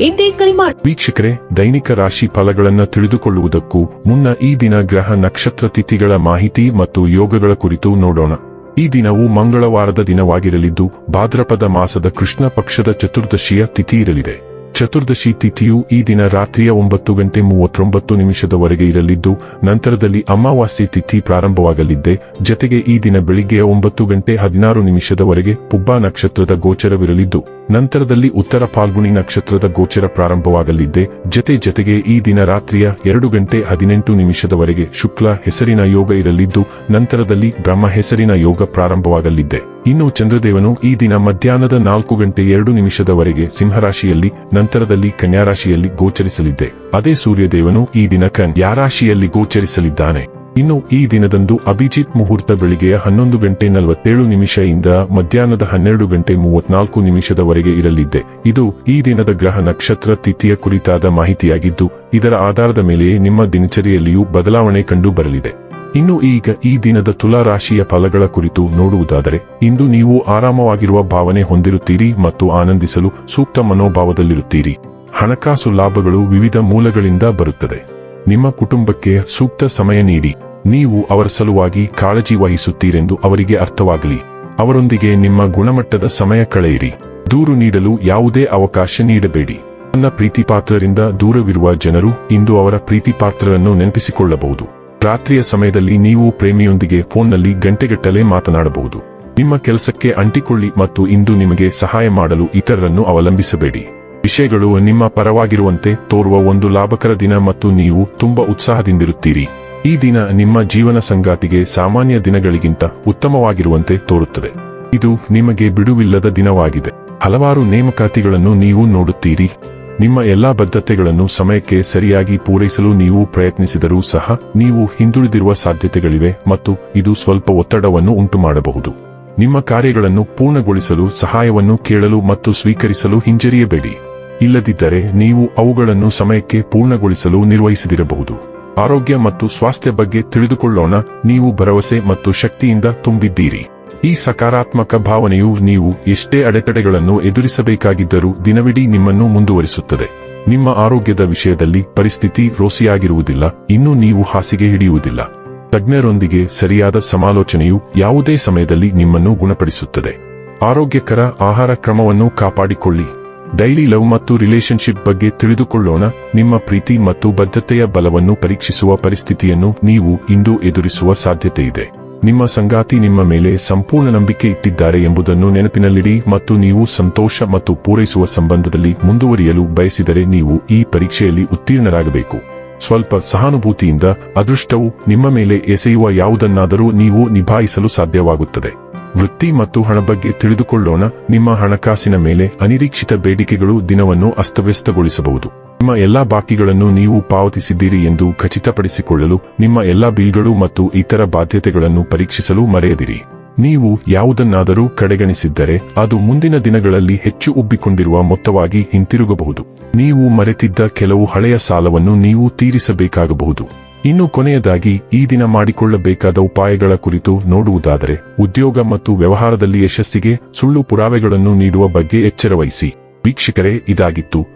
ಎಂದೇ ಕರೆ ವೀಕ್ಷಕರೇ, ದೈನಿಕ ರಾಶಿ ಫಲಗಳನ್ನು ತಿಳಿದುಕೊಳ್ಳುವುದಕ್ಕೂ ಮುನ್ನ ಈ ದಿನ ಗ್ರಹ ನಕ್ಷತ್ರ ತಿಥಿಗಳ ಮಾಹಿತಿ ಮತ್ತು ಯೋಗಗಳ ಕುರಿತು ನೋಡೋಣ. ಈ ದಿನವು ಮಂಗಳವಾರದ ದಿನವಾಗಿರಲಿದ್ದು, ಭಾದ್ರಪದ ಮಾಸದ ಕೃಷ್ಣ ಪಕ್ಷದ ಚತುರ್ದಶಿಯ ತಿಥಿ ಇರಲಿದೆ. ಚತುರ್ದಶಿ ತಿಥಿಯು ಈ ದಿನ ರಾತ್ರಿಯ ಒಂಬತ್ತು ಗಂಟೆ ಮೂವತ್ತೊಂಬತ್ತು ನಿಮಿಷದವರೆಗೆ ಇರಲಿದ್ದು, ನಂತರದಲ್ಲಿ ಅಮಾವಾಸ್ಯೆ ತಿಥಿ ಪ್ರಾರಂಭವಾಗಲಿದ್ದೆ. ಜತೆಗೆ ಈ ದಿನ ಬೆಳಿಗ್ಗೆಯ ಒಂಬತ್ತು ಗಂಟೆ ಹದಿನಾರು ನಿಮಿಷದವರೆಗೆ ಪುಬ್ಬಾ ನಕ್ಷತ್ರದ ಗೋಚರವಿರಲಿದ್ದು, ನಂತರದಲ್ಲಿ ಉತ್ತರ ಫಾಲ್ಗುಣಿ ನಕ್ಷತ್ರದ ಗೋಚರ ಪ್ರಾರಂಭವಾಗಲಿದ್ದೆ. ಜತೆ ಜತೆಗೆ ಈ ದಿನ ರಾತ್ರಿಯ ಎರಡು ಗಂಟೆ ಹದಿನೆಂಟು ನಿಮಿಷದವರೆಗೆ ಶುಕ್ಲ ಹೆಸರಿನ ಯೋಗ ಇರಲಿದ್ದು, ನಂತರದಲ್ಲಿ ಬ್ರಹ್ಮ ಹೆಸರಿನ ಯೋಗ ಪ್ರಾರಂಭವಾಗಲಿದ್ದೆ. ಇನ್ನು ಚಂದ್ರದೇವನು ಈ ದಿನ ಮಧ್ಯಾಹ್ನದ ನಾಲ್ಕು ಗಂಟೆ ಎರಡು ನಿಮಿಷದವರೆಗೆ ಸಿಂಹರಾಶಿಯಲ್ಲಿ ನಂತರದಲ್ಲಿ ಕನ್ಯಾರಾಶಿಯಲ್ಲಿ ಗೋಚರಿಸಲಿದ್ದೆ. ಅದೇ ಸೂರ್ಯದೇವನು ಈ ದಿನ ಕನ್ಯಾ ರಾಶಿಯಲ್ಲಿ ಗೋಚರಿಸಲಿದ್ದಾನೆ. ಇನ್ನು ಈ ದಿನದಂದು ಅಭಿಜಿತ್ ಮುಹೂರ್ತ ಬೆಳಿಗ್ಗೆಯ ಹನ್ನೊಂದು ಗಂಟೆ ನಲವತ್ತೇಳು ಇಂದ ಮಧ್ಯಾಹ್ನದ ಹನ್ನೆರಡು ಗಂಟೆ ಮೂವತ್ನಾಲ್ಕು ನಿಮಿಷದವರೆಗೆ ಇರಲಿದ್ದೆ. ಇದು ಈ ದಿನದ ಗ್ರಹ ನಕ್ಷತ್ರ ತಿಥಿಯ ಕುರಿತಾದ ಮಾಹಿತಿಯಾಗಿದ್ದು, ಇದರ ಆಧಾರದ ಮೇಲೆಯೇ ನಿಮ್ಮ ದಿನಚರಿಯಲ್ಲಿಯೂ ಬದಲಾವಣೆ ಕಂಡು ಬರಲಿದೆ. ಇನ್ನು ಈಗ ಈ ದಿನದ ತುಲಾ ರಾಶಿಯ ಫಲಗಳ ಕುರಿತು ನೋಡುವುದಾದರೆ, ಇಂದು ನೀವು ಆರಾಮವಾಗಿರುವ ಭಾವನೆ ಹೊಂದಿರುತ್ತೀರಿ ಮತ್ತು ಆನಂದಿಸಲು ಸೂಕ್ತ ಮನೋಭಾವದಲ್ಲಿರುತ್ತೀರಿ. ಹಣಕಾಸು ಲಾಭಗಳು ವಿವಿಧ ಮೂಲಗಳಿಂದ ಬರುತ್ತದೆ. ನಿಮ್ಮ ಕುಟುಂಬಕ್ಕೆ ಸೂಕ್ತ ಸಮಯ ನೀಡಿ. ನೀವು ಅವರ ಸಲುವಾಗಿ ಕಾಳಜಿ ವಹಿಸುತ್ತೀರೆಂದು ಅವರಿಗೆ ಅರ್ಥವಾಗಲಿ. ಅವರೊಂದಿಗೆ ನಿಮ್ಮ ಗುಣಮಟ್ಟದ ಸಮಯ ಕಳೆಯಿರಿ. ದೂರು ನೀಡಲು ಯಾವುದೇ ಅವಕಾಶ ನೀಡಬೇಡಿ. ನನ್ನ ಪ್ರೀತಿಪಾತ್ರರಿಂದ ದೂರವಿರುವ ಜನರು ಇಂದು ಅವರ ಪ್ರೀತಿಪಾತ್ರರನ್ನು ನೆನಪಿಸಿಕೊಳ್ಳಬಹುದು. ರಾತ್ರಿಯ ಸಮಯದಲ್ಲಿ ನೀವು ಪ್ರೇಮಿಯೊಂದಿಗೆ ಫೋನ್ನಲ್ಲಿ ಗಂಟೆಗಟ್ಟಲೆ ಮಾತನಾಡಬಹುದು. ನಿಮ್ಮ ಕೆಲಸಕ್ಕೆ ಅಂಟಿಕೊಳ್ಳಿ ಮತ್ತು ಇಂದು ನಿಮಗೆ ಸಹಾಯ ಮಾಡಲು ಇತರರನ್ನು ಅವಲಂಬಿಸಬೇಡಿ. ವಿಷಯಗಳು ನಿಮ್ಮ ಪರವಾಗಿರುವಂತೆ ತೋರುವ ಒಂದು ಲಾಭಕರ ದಿನ ಮತ್ತು ನೀವು ತುಂಬಾ ಉತ್ಸಾಹದಿಂದಿರುತ್ತೀರಿ. ಈ ದಿನ ನಿಮ್ಮ ಜೀವನ ಸಂಗಾತಿಗೆ ಸಾಮಾನ್ಯ ದಿನಗಳಿಗಿಂತ ಉತ್ತಮವಾಗಿರುವಂತೆ ತೋರುತ್ತದೆ. ಇದು ನಿಮಗೆ ಬಿಡುವಿಲ್ಲದ ದಿನವಾಗಿದೆ. ಹಲವಾರು ನೇಮಕಾತಿಗಳನ್ನು ನೀವು ನೋಡುತ್ತೀರಿ. ನಿಮ್ಮ ಎಲ್ಲಾ ಬದ್ಧತೆಗಳನ್ನು ಸಮಯಕ್ಕೆ ಸರಿಯಾಗಿ ಪೂರೈಸಲು ನೀವು ಪ್ರಯತ್ನಿಸಿದರೂ ಸಹ ನೀವು ಹಿಂದುಳಿದಿರುವ ಸಾಧ್ಯತೆಗಳಿವೆ ಮತ್ತು ಇದು ಸ್ವಲ್ಪ ಒತ್ತಡವನ್ನು ಉಂಟುಮಾಡಬಹುದು. ನಿಮ್ಮ ಕಾರ್ಯಗಳನ್ನು ಪೂರ್ಣಗೊಳಿಸಲು, ಸಹಾಯವನ್ನು ಕೇಳಲು ಮತ್ತು ಸ್ವೀಕರಿಸಲು ಹಿಂಜರಿಯಬೇಡಿ. ಇಲ್ಲದಿದ್ದರೆ ನೀವು ಅವುಗಳನ್ನು ಸಮಯಕ್ಕೆ ಪೂರ್ಣಗೊಳಿಸಲು ನಿರ್ವಹಿಸದಿರಬಹುದು. ಆರೋಗ್ಯ ಮತ್ತು ಸ್ವಾಸ್ಥ್ಯ ಬಗ್ಗೆ ತಿಳಿದುಕೊಳ್ಳೋಣ, ನೀವು ಭರವಸೆ ಮತ್ತು ಶಕ್ತಿಯಿಂದ ತುಂಬಿದ್ದೀರಿ. ಈ ಸಕಾರಾತ್ಮಕ ಭಾವನೆಯು ನೀವು ಎಷ್ಟೇ ಅಡೆತಡೆಗಳನ್ನು ಎದುರಿಸಬೇಕಾಗಿದ್ದರೂ ದಿನವಿಡೀ ನಿಮ್ಮನ್ನು ಮುಂದುವರಿಸುತ್ತದೆ. ನಿಮ್ಮ ಆರೋಗ್ಯದ ವಿಷಯದಲ್ಲಿ ಪರಿಸ್ಥಿತಿ ರೋಸಿಯಾಗಿರುವುದಿಲ್ಲ, ಇನ್ನೂ ನೀವು ಹಾಸಿಗೆ ಹಿಡಿಯುವುದಿಲ್ಲ. ತಜ್ಞರೊಂದಿಗೆ ಸರಿಯಾದ ಸಮಾಲೋಚನೆಯು ಯಾವುದೇ ಸಮಯದಲ್ಲಿ ನಿಮ್ಮನ್ನು ಗುಣಪಡಿಸುತ್ತದೆ. ಆರೋಗ್ಯಕರ ಆಹಾರ ಕ್ರಮವನ್ನು ಕಾಪಾಡಿಕೊಳ್ಳಿ. ಡೈಲಿ ಲವ್ ಮತ್ತು ರಿಲೇಶನ್ಶಿಪ್ ಬಗ್ಗೆ ತಿಳಿದುಕೊಳ್ಳೋಣ. ನಿಮ್ಮ ಪ್ರೀತಿ ಮತ್ತು ಬದ್ಧತೆಯ ಬಲವನ್ನು ಪರೀಕ್ಷಿಸುವ ಪರಿಸ್ಥಿತಿಯನ್ನು ನೀವು ಇಂದು ಎದುರಿಸುವ ಸಾಧ್ಯತೆಯಿದೆ. ನಿಮ್ಮ ಸಂಗಾತಿ ನಿಮ್ಮ ಮೇಲೆ ಸಂಪೂರ್ಣ ನಂಬಿಕೆ ಇಟ್ಟಿದ್ದಾರೆ ಎಂಬುದನ್ನು ನೆನಪಿನಲ್ಲಿಡಿ ಮತ್ತು ನೀವು ಸಂತೋಷ ಮತ್ತು ಪೂರೈಸುವ ಸಂಬಂಧದಲ್ಲಿ ಮುಂದುವರಿಯಲು ಬಯಸಿದರೆ ನೀವು ಈ ಪರೀಕ್ಷೆಯಲ್ಲಿ ಉತ್ತೀರ್ಣರಾಗಬೇಕು. ಸ್ವಲ್ಪ ಸಹಾನುಭೂತಿಯಿಂದ, ಅದೃಷ್ಟವು ನಿಮ್ಮ ಮೇಲೆ ಎಸೆಯುವ ಯಾವುದನ್ನಾದರೂ ನೀವು ನಿಭಾಯಿಸಲು ಸಾಧ್ಯವಾಗುತ್ತದೆ. ವೃತ್ತಿ ಮತ್ತು ಹಣ ಬಗ್ಗೆ ತಿಳಿದುಕೊಳ್ಳೋಣ. ನಿಮ್ಮ ಹಣಕಾಸಿನ ಮೇಲೆ ಅನಿರೀಕ್ಷಿತ ಬೇಡಿಕೆಗಳು ದಿನವನ್ನು ಅಸ್ತವ್ಯಸ್ತಗೊಳಿಸಬಹುದು. ನಿಮ್ಮ ಎಲ್ಲಾ ಬಾಕಿಗಳನ್ನು ನೀವು ಪಾವತಿಸಿದ್ದೀರಿ ಎಂದು ಖಚಿತಪಡಿಸಿಕೊಳ್ಳಲು ನಿಮ್ಮ ಎಲ್ಲಾ ಬಿಲ್ಗಳು ಮತ್ತು ಇತರ ಬಾಧ್ಯತೆಗಳನ್ನು ಪರೀಕ್ಷಿಸಲು ಮರೆಯದಿರಿ. ನೀವು ಯಾವುದನ್ನಾದರೂ ಕಡೆಗಣಿಸಿದ್ದರೆ ಅದು ಮುಂದಿನ ದಿನಗಳಲ್ಲಿ ಹೆಚ್ಚು ಉಬ್ಬಿಕೊಂಡಿರುವ ಮೊತ್ತವಾಗಿ ಹಿಂತಿರುಗಬಹುದು. ನೀವು ಮರೆತಿದ್ದ ಕೆಲವು ಹಳೆಯ ಸಾಲವನ್ನು ನೀವು ತೀರಿಸಬೇಕಾಗಬಹುದು. ಇನ್ನು ಕೊನೆಯದಾಗಿ, ಈ ದಿನ ಮಾಡಿಕೊಳ್ಳಬೇಕಾದ ಉಪಾಯಗಳ ಕುರಿತು ನೋಡುವುದಾದರೆ, ಉದ್ಯೋಗ ಮತ್ತು ವ್ಯವಹಾರದಲ್ಲಿ ಯಶಸ್ಸಿಗೆ ಸುಳ್ಳು ಪುರಾವೆಗಳನ್ನು ನೀಡುವ ಬಗ್ಗೆ ಎಚ್ಚರವಹಿಸಿ. ವೀಕ್ಷಕರೇ, ಇದಾಗಿತ್ತು.